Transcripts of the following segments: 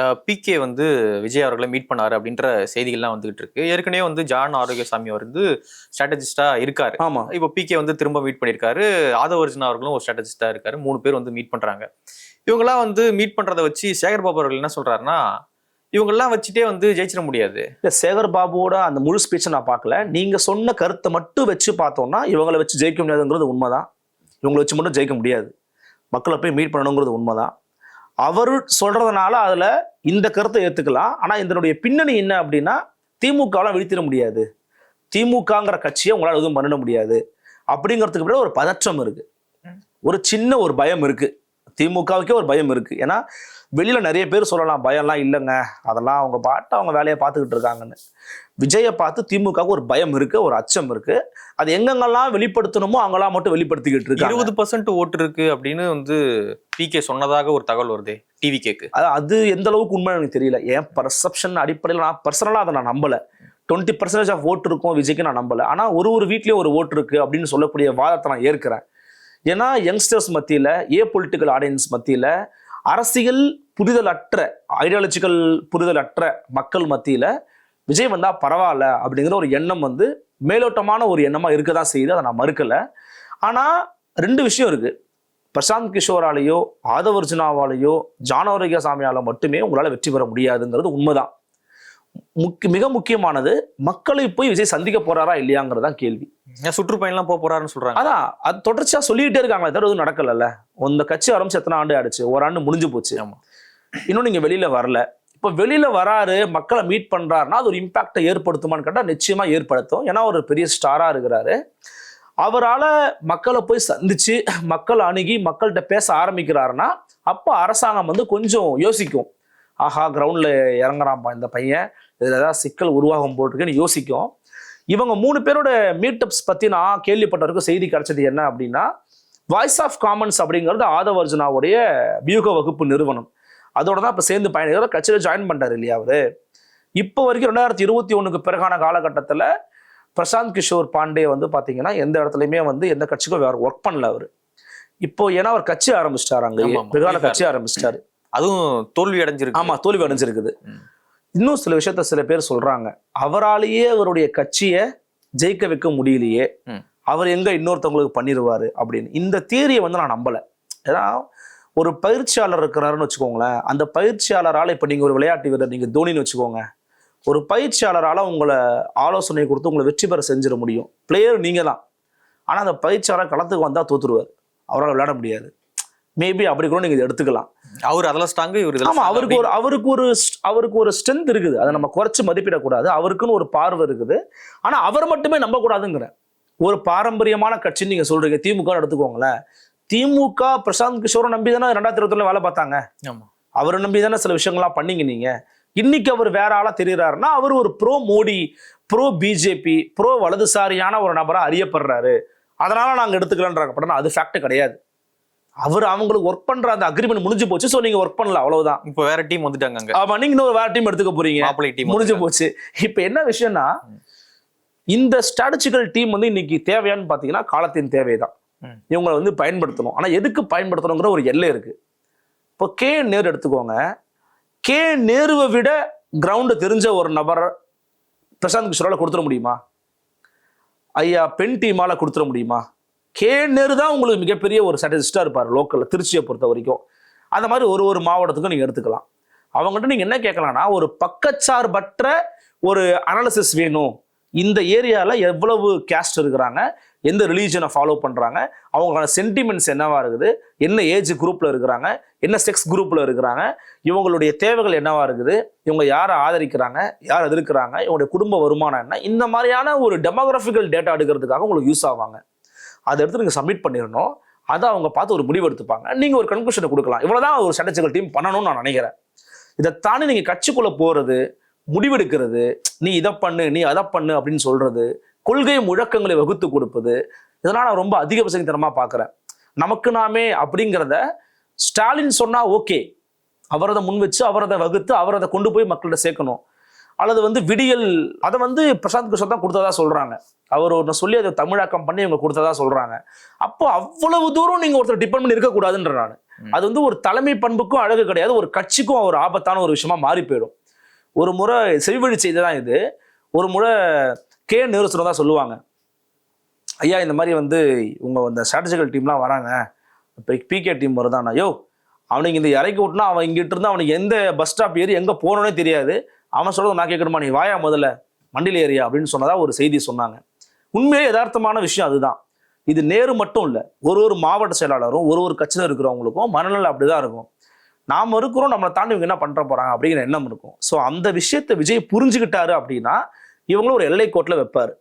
PK வந்து விஜய் அவர்களை meet பண்ணாரு அப்படின்ற செய்திகள்லாம் வந்துகிட்டு இருக்கு. ஏற்கனவே வந்து ஜான் ஆரோக்கியசாமி அவர் வந்து ஸ்ட்ராட்டஜிஸ்டா இருக்காரு. ஆமா. இப்போ பிகே வந்து திரும்ப மீட் பண்ணியிருக்காரு. ஆதவர்ஜுனா அவர்களும் ஒரு ஸ்ட்ராட்டஜிஸ்டா இருக்காரு. மூணு பேர் வந்து மீட் பண்றாங்க. இவங்கெல்லாம் வந்து மீட் பண்றதை வச்சு சேகர் பாபு அவர்கள் என்ன சொல்றாருன்னா இவங்கெல்லாம் வச்சுட்டே வந்து ஜெயிச்சிட முடியாது. இல்ல சேகர் பாபுவோட அந்த முழு ஸ்பீச்சை நான் பார்க்கல. நீங்க சொன்ன கருத்தை மட்டும் வச்சு பார்த்தோம்னா இவங்களை வச்சு ஜெயிக்க முடியாதுங்கிறது உண்மைதான். இவங்களை வச்சு மட்டும் ஜெயிக்க முடியாது. மக்களை போய் மீட் பண்ணணுங்கிறது உண்மைதான். அவர் சொல்றதுனால அதுல இந்த கருத்தை ஏத்துக்கலாம். ஆனா இதனுடைய பின்னணி என்ன அப்படின்னா திமுகலாம் வீழ்த்திட முடியாது. திமுகங்கிற கட்சியை உங்களால் எதுவும் பண்ணிட முடியாது. அப்படிங்கிறதுக்கு பின்னாடி ஒரு பதற்றம் இருக்கு. ஒரு சின்ன ஒரு பயம் இருக்கு. திமுகவுக்கே ஒரு பயம் இருக்கு. ஏன்னா வெளியில நிறைய பேர் சொல்லலாம் பயம்லாம் இல்லைங்க. அதெல்லாம் அவங்க பாட்டு அவங்க வேலையை பார்த்துக்கிட்டு இருக்காங்கன்னு. விஜயை பார்த்து திமுகவுக்கு ஒரு பயம் இருக்கு ஒரு அச்சம் இருக்கு. அது எங்கெங்கெல்லாம் வெளிப்படுத்தணுமோ அங்கெல்லாம் மட்டும் வெளிப்படுத்திக்கிட்டு இருக்காங்க. இருபது பர்சன்ட் ஓட்டு இருக்கு அப்படின்னு வந்து பிகே சொன்னதாக ஒரு தகவல் வருதே டிவி கேக்கு அது அது எந்த அளவுக்கு உண்மை எனக்கு தெரியல. என் பர்செப்ஷன் அடிப்படையில் நான் பர்சனலாக அதை நான் நம்பல. டுவெண்ட்டி பர்சன்டேஜ் ஆஃப் ஓட்டு இருக்கும் விஜய்க்கு நான் நம்பல. ஆனால் ஒரு ஒரு வீட்லேயும் ஒரு ஓட்டு இருக்கு அப்படின்னு சொல்லக்கூடிய வாதத்தை நான் ஏற்கிறேன். ஏன்னா யங்ஸ்டர்ஸ் மத்தியில் ஏ பொலிட்டிக்கல் ஆடியன்ஸ் மத்தியில் அரசியல் புரிதல் அற்ற ஐடியாலஜிக்கல் புரிதல் அற்ற மக்கள் மத்தியில் விஜய் வந்தால் பரவாயில்ல அப்படிங்கிற ஒரு எண்ணம் வந்து மேலோட்டமான ஒரு எண்ணமாக இருக்க தான் செய்யுது. அதை நான் மறுக்கலை. ஆனால் ரெண்டு விஷயம் இருக்குது பிரசாந்த் கிஷோராலேயோ ஆதவர்ஜுனாவாலேயோ ஜானவரகிய சாமியால் மட்டுமே உங்களால் வெற்றி பெற முடியாதுங்கிறது உண்மைதான். முக்கிய மிக முக்கியமானது மக்களை போய் விஜய் சந்திக்க போறாரா இல்லையாங்கிறது தான் கேள்வி. சுற்றுப்பயணம்லாம் போக போறாருன்னு சொல்றாங்க. அதான் அது தொடர்ச்சியா சொல்லிக்கிட்டே இருக்காங்களே தவிர எதுவும் நடக்கலல்ல. இந்த கட்சி ஆரம்பிச்சு எத்தனை ஆண்டு ஆயிடுச்சு? ஒரு ஆண்டு முடிஞ்சு போச்சு. ஆமா. இன்னும் நீங்க வெளியில வரல. இப்ப வெளியில வராரு மக்களை மீட் பண்றாருன்னா அது ஒரு இம்பாக்டை ஏற்படுத்துமான்னு கேட்டா நிச்சயமா ஏற்படுத்தும். ஏன்னா ஒரு பெரிய ஸ்டாரா இருக்கிறாரு. அவரால மக்களை போய் சந்திச்சு மக்கள் அணுகி மக்கள்கிட்ட பேச ஆரம்பிக்கிறாருன்னா அப்போ அரசாங்கம் வந்து கொஞ்சம் யோசிக்கும். ஆஹா கிரவுண்ட்ல இறங்குறான்ப்பா இந்த பையன். இதுல ஏதாவது சிக்கல் உருவாகும் போட்டிருக்குன்னு யோசிக்கும். இவங்க மூணு பேரோட மீட்டப்ஸ் பத்தி நான் கேள்விப்பட்டவருக்கு செய்தி கிடைச்சது என்ன அப்படின்னா வாய்ஸ் ஆஃப் காமன்ஸ் அப்படிங்கிறது ஆதவர்ஜுனாவுடைய வியூக வகுப்பு நிறுவனம். அதோட தான் இப்போ சேர்ந்து பயணிக்கிற கட்சியில் ஜாயின் பண்ணிட்டாரு இல்லையா அவரு? இப்போ வரைக்கும் ரெண்டாயிரத்தி இருபத்தி ஒண்ணுக்கு பிறகான காலகட்டத்தில் பிரசாந்த் கிஷோர் பாண்டே வந்து பார்த்தீங்கன்னா எந்த இடத்துலையுமே வந்து எந்த கட்சிக்கும் வேற ஒர்க் பண்ணல அவர். இப்போ ஏன்னா அவர் கட்சி ஆரம்பிச்சிட்டாரு அங்க. பிகால கட்சி ஆரம்பிச்சிட்டாரு. அதுவும் தோல்வி அடைஞ்சிருக்கு ஆமா தோல்வி அடைஞ்சிருக்குது. இன்னும் சில விஷயத்த சில பேர் சொல்றாங்க. அவராலேயே அவருடைய கட்சியை ஜெயிக்க வைக்க முடியலையே. அவர் எங்க இன்னொருத்தவங்களுக்கு பண்ணிடுவாரு அப்படின்னு. இந்த தியரியை வந்து நான் நம்பல. ஏன்னா ஒரு பயிற்சியாளர் இருக்கிறாருன்னு வச்சுக்கோங்களேன். அந்த பயிற்சியாளரால இப்ப நீங்க ஒரு விளையாட்டு வீரர் நீங்க தோனின்னு வச்சுக்கோங்க. ஒரு பயிற்சியாளரால உங்களை ஆலோசனை கொடுத்து உங்களை வெற்றி பெற செஞ்சிட முடியும். பிளேயர் நீங்க தான் ஆனா அந்த பயிற்சியாளர் களத்துக்கு வந்தா தோத்துருவார். அவரால் விளையாட முடியாது. மேபி அப்படி கூட நீங்க இதை எடுத்துக்கலாம். அவர் அதெல்லாம் ஸ்ட்ராங்கு இவர் இதெல்லாம் ஆமா strong. அவருக்கு ஒரு அவருக்கு ஒரு அவருக்கு ஒரு ஸ்ட்ரென்த் இருக்குது. அதை நம்ம குறைச்சு மதிப்பிடக்கூடாது. அவருக்குன்னு ஒரு பார்வை இருக்குது. ஆனா அவர் மட்டுமே நம்பக்கூடாதுங்கிற. ஒரு பாரம்பரியமான கட்சின்னு நீங்க சொல்றீங்க. திமுக எடுத்துக்கோங்களேன். திமுக பிரசாந்த் கிஷோரை நம்பி தானே ரெண்டாயிரத்தி இருபத்தி வேலை பார்த்தாங்க? ஆமா. அவரை நம்பி தானே சில விஷயங்கள்லாம் பண்ணீங்க நீங்க? இன்னைக்கு அவர் வேற ஆளா தெரியுறாருன்னா அவர் ஒரு pro Modi pro BJP pro வலதுசாரியான ஒரு நபரா அறியப்படுறாரு. அதனால நாங்க எடுத்துக்கலான்றாங்க. அது ஃபேக்ட் கிடையாது. அவர் அவங்களுக்கு ஒர்க் பண்ற அந்த அக்ரிமெண்ட் முடிஞ்சு போச்சு. ஸோ நீங்க ஒர்க் பண்ணல அவ்வளவுதான். இப்போ வேற டீம் வந்துட்டாங்க ஆமா நீங்க இன்னொரு வேற டீம் எடுத்துக்க போறீங்க. டீம் முடிஞ்சு போச்சு. இப்ப என்ன விஷயம்னா இந்த ஸ்ட்ராட்டஜிக்கல் டீம் வந்து இன்னைக்கு தேவையான்னு பாத்தீங்கன்னா காலத்தின் தேவைதான். இவங்களை வந்து பயன்படுத்தணும். ஆனா எதுக்கு பயன்படுத்தணுங்கிற ஒரு எல்லை இருக்கு. இப்போ கே நேரு எடுத்துக்கோங்க. கே நேருவை விட கிரவுண்டு தெரிஞ்ச ஒரு நபர் பிரசாந்த் கிஷோரால கொடுத்துட முடியுமா? ஐயா பெண் டீமால கொடுத்துட முடியுமா? கே நேரு தான் உங்களுக்கு மிகப்பெரிய ஒரு ஸ்ட்ராட்டஜிஸ்டா இருப்பார் லோக்கலில் திருச்சியை பொறுத்த வரைக்கும். அந்த மாதிரி ஒரு ஒரு மாவட்டத்துக்கும் நீங்கள் எடுத்துக்கலாம். அவங்ககிட்ட நீங்கள் என்ன கேட்கலாம்னா ஒரு பக்கச்சார்பற்ற ஒரு அனாலிசிஸ் வேணும். இந்த ஏரியாவில் எவ்வளவு கேஸ்ட் இருக்கிறாங்க எந்த ரிலீஜனை ஃபாலோ பண்ணுறாங்க அவங்களோட சென்டிமெண்ட்ஸ் என்னவா இருக்குது என்ன ஏஜ் குரூப்பில் இருக்கிறாங்க என்ன செக்ஸ் குரூப்பில் இருக்கிறாங்க இவங்களுடைய தேவைகள் என்னவா இருக்குது இவங்க யாரை ஆதரிக்கிறாங்க யார் எதிர்க்கிறாங்க இவங்களுடைய குடும்ப வருமானம் என்ன இந்த மாதிரியான ஒரு டெமோகிராஃபிக்கல் டேட்டா எடுக்கிறதுக்காக உங்களுக்கு யூஸ் ஆவாங்க. அதை எடுத்து நீங்கள் சப்மிட் பண்ணிடணும் அதை அவங்க பார்த்து ஒரு முடிவு எடுத்துப்பாங்க. ஒரு கன்க்ளூஷனை கொடுக்கலாம். இவ்வளவுதான் ஒரு ஸ்ட்ராட்டஜிக்கல் டீம் பண்ணணும்னு நான் நினைக்கிறேன். இதை தாண்டி நீங்கள் கட்சிக்குள்ளே போகிறது முடிவெடுக்கிறது நீ இதை பண்ணு நீ அதை பண்ணு அப்படின்னு சொல்கிறது கொள்கை முழக்கங்களை வகுத்து கொடுப்பது இதெல்லாம் நான் ரொம்ப அதிகபட்சத்தனமா பார்க்குறேன். நமக்கு நாமே அப்படிங்கிறத ஸ்டாலின் சொன்னால் ஓகே அவரதை முன் வச்சு அவரதை வகுத்து அவரதை கொண்டு போய் மக்கள்கிட்ட சேர்க்கணும். அல்லது வந்து விடியல் அதை வந்து பிரசாந்த் கிஷோர் தான் கொடுத்ததா சொல்றாங்க. அவர் ஒன்று சொல்லி அதை தமிழாக்கம் பண்ணி இவங்க கொடுத்ததா சொல்றாங்க. அப்போ அவ்வளவு தூரம் நீங்க ஒருத்தர் டிபெண்ட் பண்ணி இருக்கக்கூடாதுன்ற நான். அது வந்து ஒரு தலைமை பண்புக்கும் அழகு கிடையாது. ஒரு கட்சிக்கும் ஒரு ஆபத்தான ஒரு விஷயமா மாறி போயிடும். ஒரு முறை செவிவழி செய்தி தான் இது. ஒரு முறை கே நேருசுரம் தான் சொல்லுவாங்க. ஐயா இந்த மாதிரி வந்து உங்க இந்த ஸ்ட்ராட்டஜிக்கல் டீம்லாம் வராங்க. இப்போ பிகே டீம் வருதாண்ணா யோ அவனுக்கு இந்த இறக்கி விட்டுனா அவன் இங்கிட்டு இருந்து அவனுக்கு எந்த பஸ் ஸ்டாப் ஏறி எங்கே போனோனே தெரியாது. அவன் சொல்றது நான் கேட்கணுமா? நீ வாயா முதல்ல மண்டியில் ஏரியா அப்படின்னு சொன்னதா ஒரு செய்தி சொன்னாங்க. உண்மையே யதார்த்தமான விஷயம் அதுதான். இது நேரு மட்டும் இல்லை ஒரு ஒரு மாவட்ட செயலாளரும் ஒரு ஒரு கட்சியில் இருக்கிறவங்களுக்கும் மனநிலை அப்படிதான் இருக்கும். நாம் இருக்கிறோம் நம்மளை தாண்டி இவங்க என்ன பண்ற போறாங்க அப்படிங்கிற எண்ணம் இருக்கும். ஸோ அந்த விஷயத்தை விஜய் புரிஞ்சுக்கிட்டாரு அப்படின்னா இவங்களும் ஒரு எல்லை கோட்டில் வைப்பார்.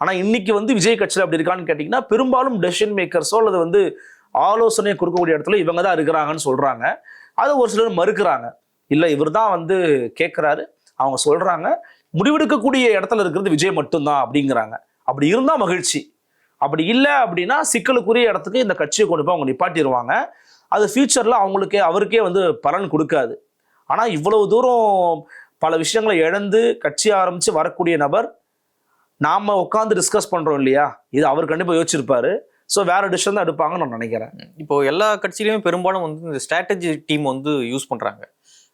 ஆனால் இன்னைக்கு வந்து விஜய் கட்சியில் அப்படி இருக்கான்னு கேட்டிங்கன்னா பெரும்பாலும் டெசிஷன் மேக்கர்ஸோ அல்லது வந்து ஆலோசனையை கொடுக்கக்கூடிய இடத்துல இவங்க தான் இருக்கிறாங்கன்னு சொல்கிறாங்க அதை ஒரு சிலர் மறுக்கிறாங்க. இல்லை இவர் தான் வந்து கேட்குறாரு. அவங்க சொல்கிறாங்க முடிவெடுக்கக்கூடிய இடத்துல இருக்கிறது விஜய் மட்டும்தான் அப்படிங்கிறாங்க. அப்படி இருந்தால் மகிழ்ச்சி. அப்படி இல்லை அப்படின்னா சிக்கலுக்குரிய இடத்துக்கு இந்த கட்சியை கொண்டு போய் அவங்க நிப்பாட்டிடுவாங்க அது ஃபியூச்சரில் அவங்களுக்கே அவருக்கே வந்து பலன் கொடுக்காது. ஆனால் இவ்வளவு தூரம் பல விஷயங்களை இழந்து கட்சி ஆரம்பித்து வரக்கூடிய நபர் நாம் உட்காந்து டிஸ்கஸ் பண்ணுறோம் இல்லையா? இது அவர் கண்டிப்பாக யோசிச்சிருப்பாரு. ஸோ வேற டிசிஷன் தான் எடுப்பாங்கன்னு நான் நினைக்கிறேன். இப்போ எல்லா கட்சியிலையுமே பெரும்பாலும் வந்து இந்த ஸ்ட்ராட்டஜி டீம் வந்து யூஸ் பண்ணுறாங்க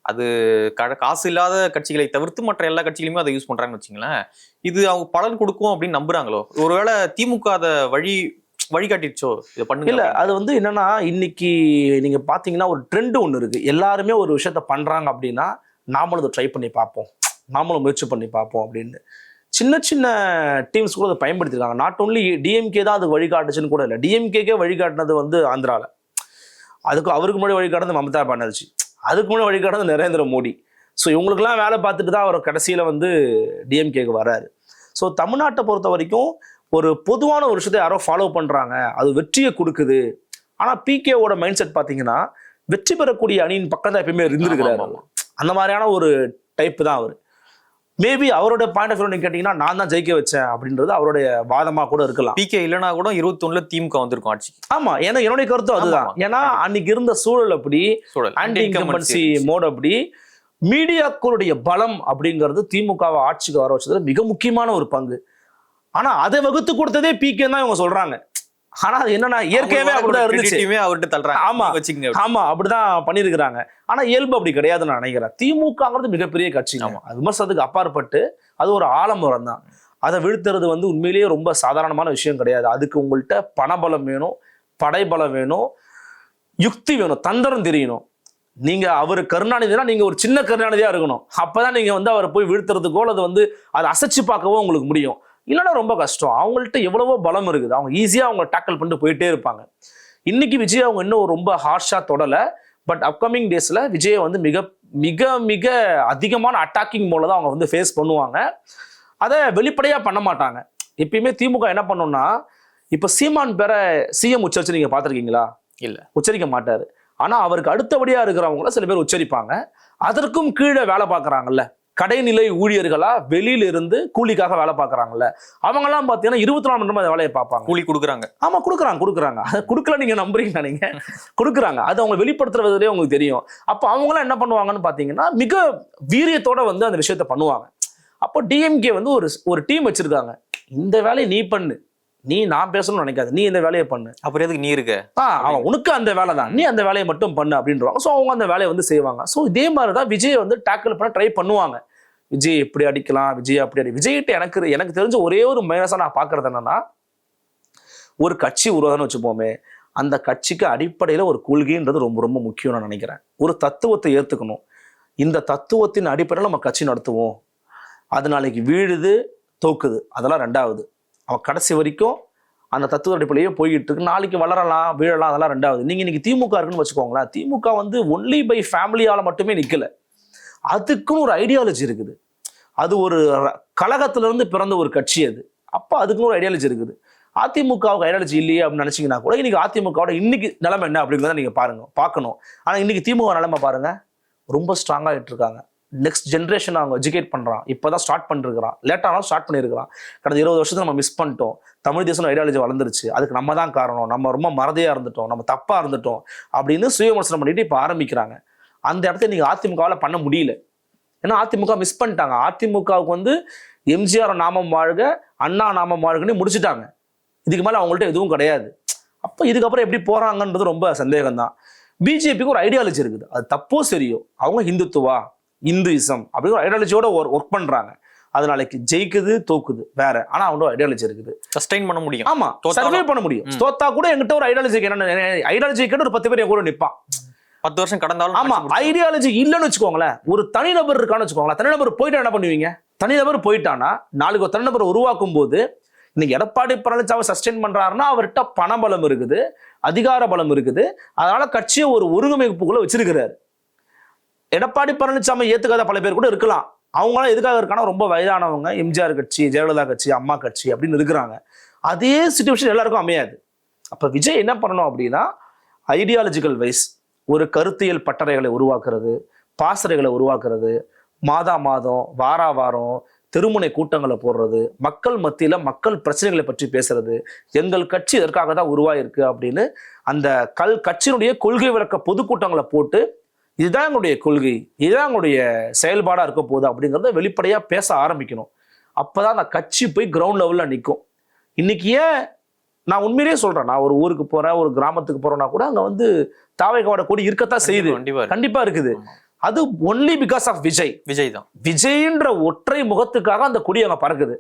அது க- காசு இல்லாத கட்சிகளை தவிர்த்து மற்ற எல்லா கட்சிகளுமே அதை யூஸ் பண்றாங்கன்னு வச்சுங்களேன் இது அவங்க பலன் கொடுக்கும் அப்படின்னு நம்புறாங்களோ? ஒருவேளை திமுக அதை வழி வழிகாட்டிடுச்சோ? இதை பண்ணுங்க இல்ல அது வந்து என்னன்னா இன்னைக்கு நீங்க பாத்தீங்கன்னா ஒரு ட்ரெண்ட் ஒன்று இருக்கு. எல்லாருமே ஒரு விஷயத்த பண்றாங்க அப்படின்னா நாமளும் அதை ட்ரை பண்ணி பார்ப்போம். நாமளும் முயற்சி பண்ணி பார்ப்போம் அப்படின்னு. சின்ன சின்ன டீம்ஸ் கூட அதை பயன்படுத்திருக்காங்க. நாட் ஓன்லி டிஎம்கே தான் அதுக்கு வழிகாட்டுச்சுன்னு கூட இல்லை. டிஎம்கேக்கே வழிகாட்டினது வந்து ஆந்திரால. அதுக்கு அவருக்கு முன்னாடி வழிகாட்டுனது மமதா பானர்ஜி. அதுக்கு முன்னாடி வழிகாட்டுனது நரேந்திர மோடி. ஸோ இவங்களுக்கெல்லாம் வேலை பார்த்துட்டு தான் அவர் கடைசியில் வந்து டிஎம்கேக்கு வராரு. ஸோ தமிழ்நாட்டை பொறுத்த வரைக்கும் ஒரு பொதுவான ஒரு விஷயத்தை யாரோ ஃபாலோ பண்ணுறாங்க அது வெற்றியை கொடுக்குது. ஆனால் பிகேவோட மைண்ட் செட் பார்த்தீங்கன்னா வெற்றி பெறக்கூடிய அணியின் பக்கம் தான் எப்பயுமே இருந்திருக்கிறாரு. அந்த மாதிரியான ஒரு டைப் தான் அவர். மேபி அவரோட பாயிண்ட் ஆஃப் வியூ கேட்டீங்கன்னா நான் தான் ஜெயிக்க வச்சேன் அப்படின்றது அவருடைய வாதமா கூட இருக்கலாம். பிகே இல்லைனா கூட இருபத்தொன்னுல திமுக வந்திருக்கும் ஆட்சிக்கு ஆமா ஏன்னா என்னுடைய கருத்தும் அதுதான். ஏன்னா அன்னைக்கு இருந்த சூழல் அப்படி ஆன்டி இன்கம்பன்சி மோட் அப்படி மீடியாக்களுடைய பலம் அப்படிங்கிறது திமுகவை ஆட்சிக்கு வர வச்சதுல மிக முக்கியமான ஒரு பங்கு. ஆனா அதை வகுத்து கொடுத்ததே பிகே தான் இவங்க சொல்றாங்க. ஆனா அது என்னன்னா இயற்கையாவே அப்படிதான் இருந்துச்சு. அவர்கிட்ட தள்ளுறாங்க. ஆமா. வச்சுக்கங்க ஆமா அப்படிதான் பண்ணியிருக்கிறாங்க ஆனா இயல்பு அப்படி கிடையாதுன்னு நான் நினைக்கிறேன். திமுகங்கிறது மிகப்பெரிய கட்சி ஆமா. அது விமர்சனத்துக்கு அப்பாற்பட்டு அது ஒரு ஆலமரம் தான் அதை வீழ்த்துறது வந்து உண்மையிலேயே ரொம்ப சாதாரணமான விஷயம் கிடையாது. அதுக்கு உங்கள்கிட்ட பணபலம் வேணும் படைபலம் வேணும் யுக்தி வேணும் தந்திரம் தெரியணும். நீங்க அவர் கருணாநிதினா நீங்க ஒரு சின்ன கருணாநிதியா இருக்கணும். அப்பதான் நீங்க வந்து அவரை போய் வீழ்த்துறதுக்கோ அல்லது வந்து அதை அசைச்சு பார்க்கவோ உங்களுக்கு முடியும். இல்லைன்னா ரொம்ப கஷ்டம். அவங்கள்ட்ட எவ்வளவோ பலம் இருக்குது. அவங்க ஈஸியா அவங்க டேக்கிள் பண்ணிட்டு போயிட்டே இருப்பாங்க. இன்னைக்கு விஜய் அவங்க இன்னும் ரொம்ப ஹார்ஷா தொடல. பட் அப்கமிங் டேஸ்ல விஜயை வந்து மிக மிக மிக அதிகமான அட்டாக்கிங் மோல தான் அவங்க வந்து ஃபேஸ் பண்ணுவாங்க. அதை வெளிப்படையா பண்ண மாட்டாங்க. எப்பயுமே திமுக என்ன பண்ணும்னா இப்ப சீமான் பேரை சிஎம் உச்சரிச்சு நீங்க பார்த்திருக்கீங்களா? இல்ல. உச்சரிக்க மாட்டாரு. ஆனா அவருக்கு அடுத்தபடியா இருக்கிறவங்கள சில பேர் உச்சரிப்பாங்க. அதற்கும் கீழே வேலை பார்க்கறாங்கல்ல. கடைநிலை ஊழியர்களா வெளியில இருந்து கூலிக்காக வேலை பார்க்கறாங்கல்ல. அவங்கெல்லாம் பார்த்தீங்கன்னா இருபத்தி நாலு மணி நேரம் வேலையை பார்ப்பாங்க. கூலி கொடுக்குறாங்க. ஆமா கொடுக்குறாங்க கொடுக்குறாங்க. அதை கொடுக்கல நீங்க நம்புறீங்க நீங்க? கொடுக்குறாங்க. அது அவங்க வெளிப்படுத்துற விதத்திலே உங்களுக்கு தெரியும். அப்போ அவங்களாம் என்ன பண்ணுவாங்கன்னு பாத்தீங்கன்னா மிக வீரியத்தோட வந்து அந்த விஷயத்த பண்ணுவாங்க. அப்போ டிஎம்கே வந்து ஒரு ஒரு டீம் வச்சிருக்காங்க. இந்த வேலையை நீ பண்ணு. நீ நான் பேசணும்னு நினைக்காத. நீ இந்த வேலையை பண்ணு. அப்புறம் எதுக்கு நீ இருக்க? ஆ அவன் உனக்கு அந்த வேலை தான். நீ அந்த வேலையை மட்டும் பண்ணு அப்படின்றவாங்க. ஸோ அவங்க அந்த வேலையை வந்து செய்வாங்க. ஸோ இதே மாதிரி தான் விஜய் வந்து டேக்கிள் பண்ண ட்ரை பண்ணுவாங்க. விஜய் எப்படி அடிக்கலாம் விஜய் அப்படி அடி விஜய்கிட்ட எனக்கு எனக்கு தெரிஞ்ச ஒரே ஒரு மைனஸாக நான் பார்க்கறது என்னன்னா ஒரு கட்சி உருவாதுன்னு வச்சுப்போமே அந்த கட்சிக்கு அடிப்படையில் ஒரு கொள்கைன்றது ரொம்ப ரொம்ப முக்கியம் நான் நினைக்கிறேன். ஒரு தத்துவத்தை ஏற்றுக்கணும் இந்த தத்துவத்தின் அடிப்படையில் நம்ம கட்சி நடத்துவோம். அது நாளைக்கு வீழுது தோக்குது. அதெல்லாம் ரெண்டாவது. அவன் கடைசி வரைக்கும் அந்த தத்துவ அடிப்படையே போய்கிட்டு இருக்கு. நாளைக்கு வளரலாம் வீழலாம் அதெல்லாம் ரெண்டாவது. நீங்க இன்னைக்கு திமுக இருக்குன்னு வச்சுக்கோங்களேன் திமுக வந்து ஒன்லி பை ஃபேமிலியால மட்டுமே நிக்கல. அதுக்குன்னு ஒரு ஐடியாலஜி இருக்குது. அது ஒரு ர- கழகத்துல இருந்து பிறந்த ஒரு கட்சி அது. அப்ப அதுக்குன்னு ஒரு ஐடியாலஜி இருக்குது. அதிமுகவுக்கு ஐடியாலஜி இல்லையே அப்படின்னு நினைச்சீங்கன்னா கூட இன்னைக்கு அதிமுகவோட இன்னைக்கு நிலைமை என்ன அப்படிங்கிறத நீங்க பாருங்க பார்க்கணும். ஆனா இன்னைக்கு திமுக நிலைமை பாருங்க ரொம்ப ஸ்ட்ராங்காக இருக்காங்க நெக்ஸ்ட் ஜென்ரேஷன் அவங்க எஜுகேட் பண்ணுறான் இப்போ தான் ஸ்டார்ட் பண்ணிருக்கிறான் லேட்டானாலும் ஸ்டார்ட் பண்ணியிருக்கிறான் கடந்த இருபது வருஷத்தை நம்ம மிஸ் பண்ணிட்டோம். தமிழ் தேசம் ஐடியாலஜி வளர்ந்துருச்சு. அதுக்கு நம்ம தான் காரணம். நம்ம ரொம்ப மறதியாக இருந்துட்டோம். நம்ம தப்பாக இருந்துட்டோம். அப்படின்னு சுய விமர்சனம் பண்ணிட்டு இப்போ ஆரம்பிக்கிறாங்க. அந்த இடத்த நீங்கள் அதிமுகவால் பண்ண முடியல. ஏன்னா அதிமுக மிஸ் பண்ணிட்டாங்க. அதிமுகவுக்கு வந்து எம்ஜிஆர் நாமம் வாழ்க அண்ணா நாமம் வாழ்கன்னு முடிச்சுட்டாங்க. இதுக்கு மேலே அவங்கள்ட்ட எதுவும் கிடையாது. அப்போ இதுக்கப்புறம் எப்படி போகிறாங்கன்றது ரொம்ப சந்தேகம் தான் பிஜேபிக்கு ஒரு ஐடியாலஜி இருக்குது. அது தப்போ சரியோ? அவங்க ஹிந்துத்துவா? இந்துயிசம் அப்படிங்கிற ஒரு ஐடியாலஜியோட ஒர்க் பண்றாங்க. அது நாளைக்கு ஜெயிக்குது தோக்குது. வேற. ஆனா அவனோட ஐடியாலஜி இருக்குது. சஸ்டைன் பண்ண முடியும். ஆமா. சர்வே பண்ண முடியும். தோத்தா கூட என்கிட்ட ஒரு ஐடியாலஜி என்ன ஐடியாலஜி கேட்டு ஒரு பத்து பேர் என் கூட நிப்பான். பத்து வருஷம் கடந்தாலும் ஆமா. ஐடியாலஜி இல்லைன்னு வச்சுக்கோங்களேன். ஒரு தனிநபர் இருக்கான்னு வச்சுக்கோங்களேன். தனிநபர் போயிட்டா என்ன பண்ணுவீங்க? தனிநபர் போயிட்டானா நாளைக்கு ஒரு தனிநபர் உருவாக்கும் போது இன்னைக்கு எடப்பாடி பழனிசாமி சஸ்டெயின் பண்றாருன்னா அவர்கிட்ட பண பலம் இருக்குது அதிகார பலம் இருக்குது. அதனால கட்சியை ஒரு ஒருங்கமைப்புக்குள்ள வச்சிருக்கிறாரு. எடப்பாடி பழனிசாமி ஏத்துக்காத பல பேர் கூட இருக்கலாம். அவங்களாம் எதுக்காக இருக்கானா? ரொம்ப வயதானவங்க எம்ஜிஆர் கட்சி ஜெயலலிதா கட்சி அம்மா கட்சி அப்படின்னு இருக்கிறாங்க. அதே சுச்சுவேஷன் எல்லாருக்கும் அமையாது. அப்போ விஜய் என்ன பண்ணணும் அப்படின்னா ஐடியாலஜிக்கல் வைஸ் ஒரு கருத்தியல் பட்டறைகளை உருவாக்குறது பாசறைகளை உருவாக்குறது மாதா மாதம் வாரா வாரம் தெருமுனை கூட்டங்களை போடுறது மக்கள் மத்தியில் மக்கள் பிரச்சனைகளை பற்றி பேசுறது எங்கள் கட்சி இதற்காக தான் உருவாயிருக்கு அப்படின்னு அந்த கல் கட்சியினுடைய கொள்கை விளக்க பொதுக்கூட்டங்களை போட்டு இதுதான் எங்களுடைய கொள்கை இதுதான் எங்களுடைய செயல்பாடா இருக்க போகுது அப்படிங்கிறத வெளிப்படையா பேச ஆரம்பிக்கணும். அப்பதான் அந்த கட்சி போய் கிரவுண்ட் லெவல்ல நிற்கும் இன்னைக்கு ஏன் நான் உண்மையிலேயே சொல்றேன் நான் ஒரு ஊருக்கு போறேன் ஒரு கிராமத்துக்கு போறேன்னா கூட அங்க வந்து தாவைக்காவோட கொடி இருக்கத்தான் செய்யுது. கண்டிப்பா இருக்கு. கண்டிப்பா இருக்குது. அது only because of Vijay. Vijay தான். விஜய்ன்ற ஒற்றை முகத்துக்காக அந்த கொடி அங்க பறக்குது.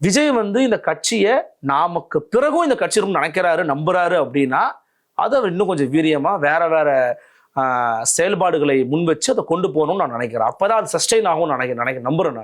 விஜய் வந்து இந்த கட்சியை நமக்கு பிறகும் இந்த கட்சி ரொம்ப நினைக்கிறாரு நம்புறாரு அப்படின்னா அதை இன்னும் கொஞ்சம் வீரியமா வேற வேற செயல்பாடுகளை முன் வச்சு அதை கொண்டு போகணும்னு நான் நினைக்கிறேன். அப்பதான் அது சஸ்டெயின் ஆகும்னு நினைக்கிறேன். நினைக்க நம்புறேன் நான்.